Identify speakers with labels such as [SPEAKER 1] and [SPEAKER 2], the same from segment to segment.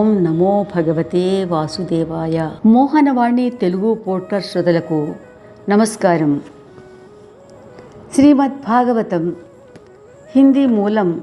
[SPEAKER 1] ఓం నమో భగవతే వాసుదేవాయ. మోహనవాణి తెలుగు పోర్టర్ శ్రోతలకు నమస్కారం. శ్రీమద్ భాగవతం హిందీ మూలం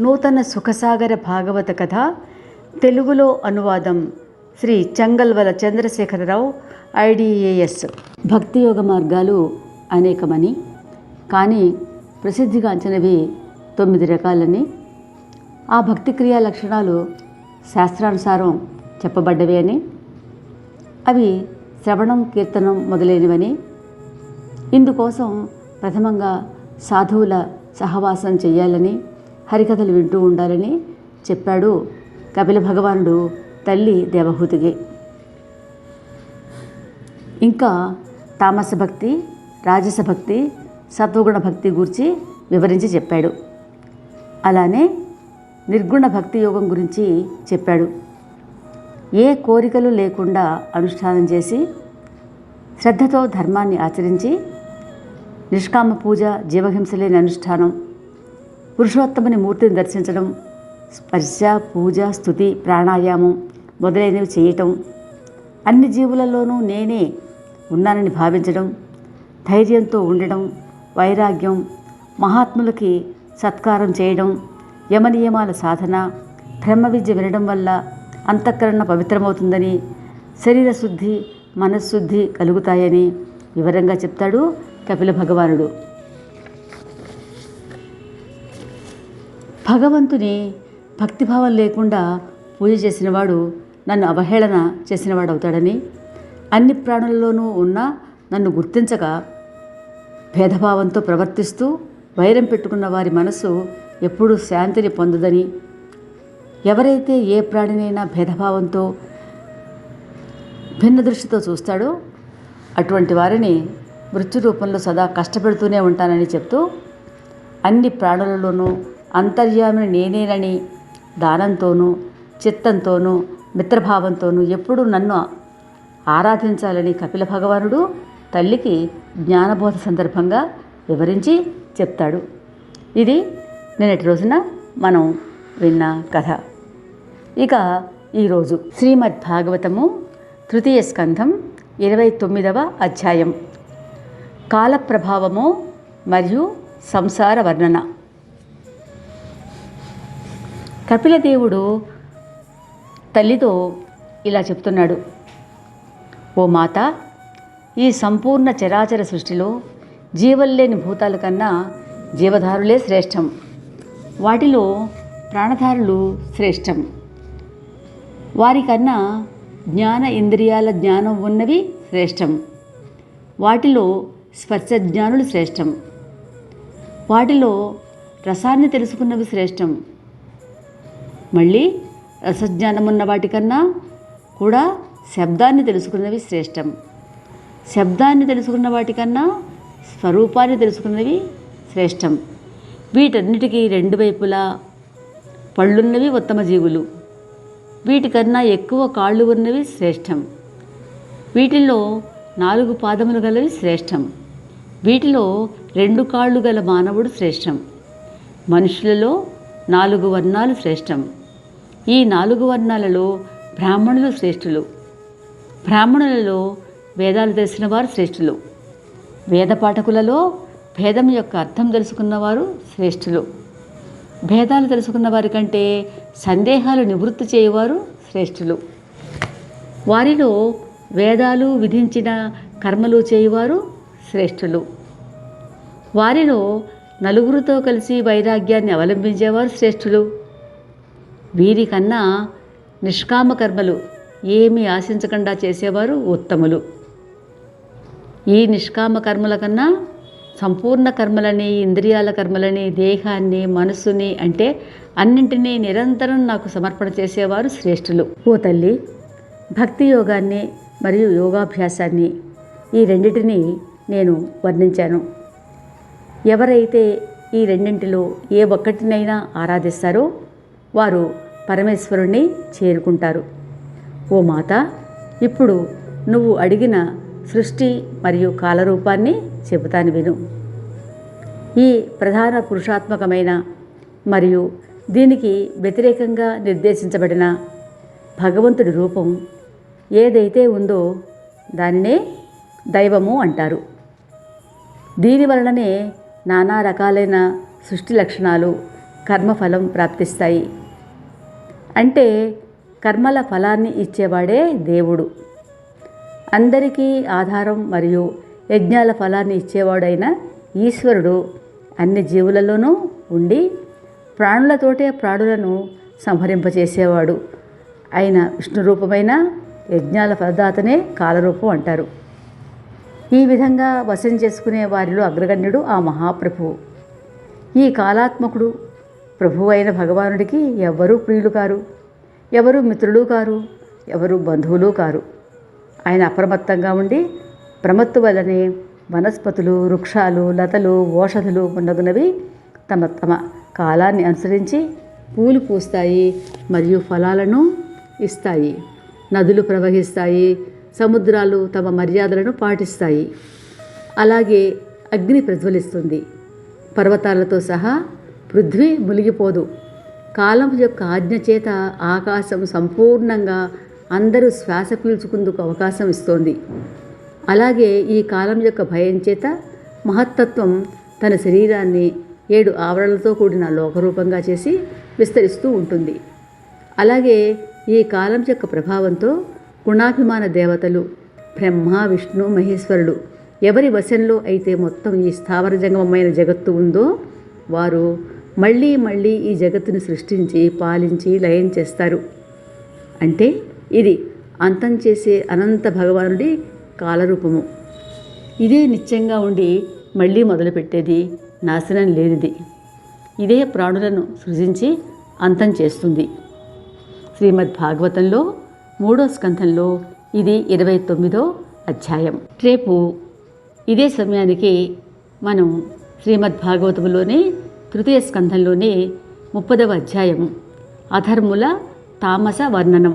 [SPEAKER 1] నూతన సుఖసాగర భాగవత కథ తెలుగులో అనువాదం శ్రీ చంగల్వల చంద్రశేఖరరావు ఐడిఏఎస్. భక్తి యోగ మార్గాలు అనేకమని కానీ ప్రసిద్ధిగాంచినవి తొమ్మిది రకాలని. ఆ భక్తి క్రియా లక్షణాలు శాస్త్రానుసారం చెప్పబడ్డవి అని. అవి శ్రవణం కీర్తనం మొదలైనవని. ఇందుకోసం ప్రథమంగా సాధువుల సహవాసం చేయాలని హరికథలు వింటూ ఉండాలని చెప్పాడు కపిల భగవానుడు తల్లి దేవహూతికి. ఇంకా తామస భక్తి రాజస భక్తి సత్వగుణ భక్తి గురించి వివరించి చెప్పాడు. అలానే నిర్గుణ భక్తి యోగం గురించి చెప్పాడు. ఏ కోరికలు లేకుండా అనుష్ఠానం చేసి శ్రద్ధతో ధర్మాన్ని ఆచరించి నిష్కామ పూజ జీవహింస లేని అనుష్ఠానం పురుషోత్తముని మూర్తిని దర్శించడం స్పర్శ పూజ స్థుతి ప్రాణాయామం మొదలైనవి చేయటం అన్ని జీవులలోనూ నేనే ఉన్నానని భావించడం ధైర్యంతో ఉండడం వైరాగ్యం మహాత్ములకి సత్కారం చేయడం యమనియమాల సాధన బ్రహ్మ విద్య వినడం వల్ల అంతఃకరణ పవిత్రమవుతుందని శరీర శుద్ధి మనశ్శుద్ధి కలుగుతాయని వివరంగా చెప్తాడు కపిల భగవానుడు. భగవంతుని భక్తిభావం లేకుండా పూజ చేసినవాడు నన్ను అవహేళన చేసినవాడవుతాడని అన్ని ప్రాణులలోనూ ఉన్న నన్ను గుర్తించక భేదభావంతో ప్రవర్తిస్తూ వైరం పెట్టుకున్న వారి మనసు ఎప్పుడూ శాంతిని పొందదని. ఎవరైతే ఏ ప్రాణినైనా భేదభావంతో భిన్న దృష్టితో చూస్తాడో అటువంటి వారిని మృత్యు రూపంలో సదా కష్టపెడుతూనే ఉంటానని చెప్తూ అన్ని ప్రాణులలోనూ అంతర్యామిని నేనేనని దానంతోనూ చిత్తంతోనూ మిత్రభావంతోనూ ఎప్పుడూ నన్ను ఆరాధించాలని కపిల భగవానుడు తల్లికి జ్ఞానబోధ సందర్భంగా వివరించి చెప్తాడు. ఇది నిన్నటి రోజున మనం విన్న కథ. ఇక ఈరోజు శ్రీమద్ భాగవతము తృతీయ స్కంధం ఇరవై తొమ్మిదవ అధ్యాయం. కాలప్రభావము మరియు సంసార వర్ణన. కపిలదేవుడు తల్లితో ఇలా చెప్తున్నాడు. ఓ మాత ఈ సంపూర్ణ చరాచర సృష్టిలో జీవల్లేని భూతాల కన్నా జీవధారులే శ్రేష్టం. వాటిలో ప్రాణధారులు శ్రేష్టం. వారికన్నా జ్ఞాన ఇంద్రియాల జ్ఞానం ఉన్నవి శ్రేష్టం. వాటిలో స్పర్శ జ్ఞానులు శ్రేష్టం. వాటిలో రసాన్ని తెలుసుకున్నవి శ్రేష్టం. మళ్ళీ రసజ్ఞానం ఉన్న వాటికన్నా కూడా శబ్దాన్ని తెలుసుకున్నవి శ్రేష్టం. శబ్దాన్ని తెలుసుకున్న వాటికన్నా స్వరూపాన్ని తెలుసుకున్నవి శ్రేష్టం. వీటన్నిటికీ రెండు వైపులా పళ్ళున్నవి ఉత్తమ జీవులు. వీటికన్నా ఎక్కువ కాళ్ళు ఉన్నవి శ్రేష్టం. వీటిలో నాలుగు పాదములు గలవి శ్రేష్టం. వీటిలో రెండు కాళ్ళు గల మానవుడు శ్రేష్టం. మనుషులలో నాలుగు వర్ణాలు శ్రేష్టం. ఈ నాలుగు వర్ణాలలో బ్రాహ్మణులు శ్రేష్ఠులు. బ్రాహ్మణులలో వేదాలు తెలిసిన వారు శ్రేష్ఠులు. వేద పాఠకులలో భేదం యొక్క అర్థం తెలుసుకున్నవారు శ్రేష్ఠులు. భేదాలు తెలుసుకున్న వారి కంటే సందేహాలు నివృత్తి చేయవారు శ్రేష్ఠులు. వారిలో వేదాలు విధించిన కర్మలు చేయువారు శ్రేష్ఠులు. వారిలో నలుగురితో కలిసి వైరాగ్యాన్ని అవలంబించేవారు శ్రేష్ఠులు. వీరికన్నా నిష్కామ కర్మలు ఏమీ ఆశించకుండా చేసేవారు ఉత్తములు. ఈ నిష్కామ కర్మల కన్నా సంపూర్ణ కర్మలని ఇంద్రియాల కర్మలని దేహాన్ని మనస్సుని అంటే అన్నింటినీ నిరంతరం నాకు సమర్పణ చేసేవారు శ్రేష్ఠులు. ఓ తల్లి భక్తి యోగాన్ని మరియు యోగాభ్యాసాన్ని ఈ రెండిటిని నేను వర్ణించాను. ఎవరైతే ఈ రెండింటిలో ఏ ఒక్కటినైనా ఆరాధిస్తారో వారు పరమేశ్వరుణ్ణి చేరుకుంటారు. ఓ మాత ఇప్పుడు నువ్వు అడిగిన సృష్టి మరియు కాలరూపాన్ని చెబుతాను విను. ఈ ప్రధాన పురుషాత్మకమైన మరియు దీనికి వ్యతిరేకంగా నిర్దేశించబడిన భగవంతుడి రూపం ఏదైతే ఉందో దానినే దైవము అంటారు. దీని వలననే నానా రకాలైన సృష్టి లక్షణాలు కర్మఫలం ప్రాప్తిస్తాయి. అంటే కర్మల ఫలాన్ని ఇచ్చేవాడే దేవుడు. అందరికీ ఆధారం మరియు యజ్ఞాల ఫలాన్ని ఇచ్చేవాడైన ఈశ్వరుడు అన్ని జీవులలోనూ ఉండి ప్రాణులతోటే ప్రాణులను సంహరింపచేసేవాడు అయిన విష్ణు రూపమైన యజ్ఞాల ఫలదాతనే కాలరూపం అంటారు. ఈ విధంగా వశం చేసుకునే వారిలో అగ్రగణ్యుడు ఆ మహాప్రభువు. ఈ కాలాత్మకుడు ప్రభు అయిన భగవానుడికి ఎవ్వరూ ప్రియులు కారు ఎవరు మిత్రులు కారు ఎవరు బంధువులు కారు. ఆయన అప్రమత్తంగా ఉండి ప్రమత్తు వలనే వనస్పతులు వృక్షాలు లతలు ఓషధులు మొన్నగునవి తమ తమ కాలాన్ని అనుసరించి పూలు పూస్తాయి మరియు ఫలాలను ఇస్తాయి. నదులు ప్రవహిస్తాయి సముద్రాలు తమ మర్యాదలను పాటిస్తాయి. అలాగే అగ్ని ప్రజ్వలిస్తుంది. పర్వతాలతో సహా పృథ్వీ మునిగిపోదు. కాలం యొక్క ఆజ్ఞ చేత ఆకాశం సంపూర్ణంగా అందరూ శ్వాస పీల్చుకుందుకు అవకాశం ఇస్తోంది. అలాగే ఈ కాలం యొక్క భయం చేత మహత్తత్వం తన శరీరాన్ని ఏడు ఆవరణలతో కూడిన లోకరూపంగా చేసి విస్తరిస్తూ ఉంటుంది. అలాగే ఈ కాలం యొక్క ప్రభావంతో గుణాభిమాన దేవతలు బ్రహ్మ విష్ణు మహేశ్వరుడు ఎవరి వశంలో అయితే మొత్తం ఈ స్థావర జంగమమైన జగత్తు ఉందో వారు మళ్ళీ మళ్ళీ ఈ జగత్తును సృష్టించి పాలించి లయం చేస్తారు. అంటే ఇది అంతం చేసే అనంత భగవానుడి కాలరూపము. ఇదే నిత్యంగా ఉండి మళ్ళీ మొదలుపెట్టేది నాశనం లేనిది. ఇదే ప్రాణులను సృజించి అంతం చేస్తుంది. శ్రీమద్ భాగవతంలో మూడో స్కంధంలో ఇది ఇరవై తొమ్మిదో అధ్యాయం. రేపు ఇదే సమయానికి మనం శ్రీమద్ భాగవతంలోని తృతీయ స్కంధంలోని ముప్పదవ అధ్యాయం అధర్ముల తామస వర్ణనం.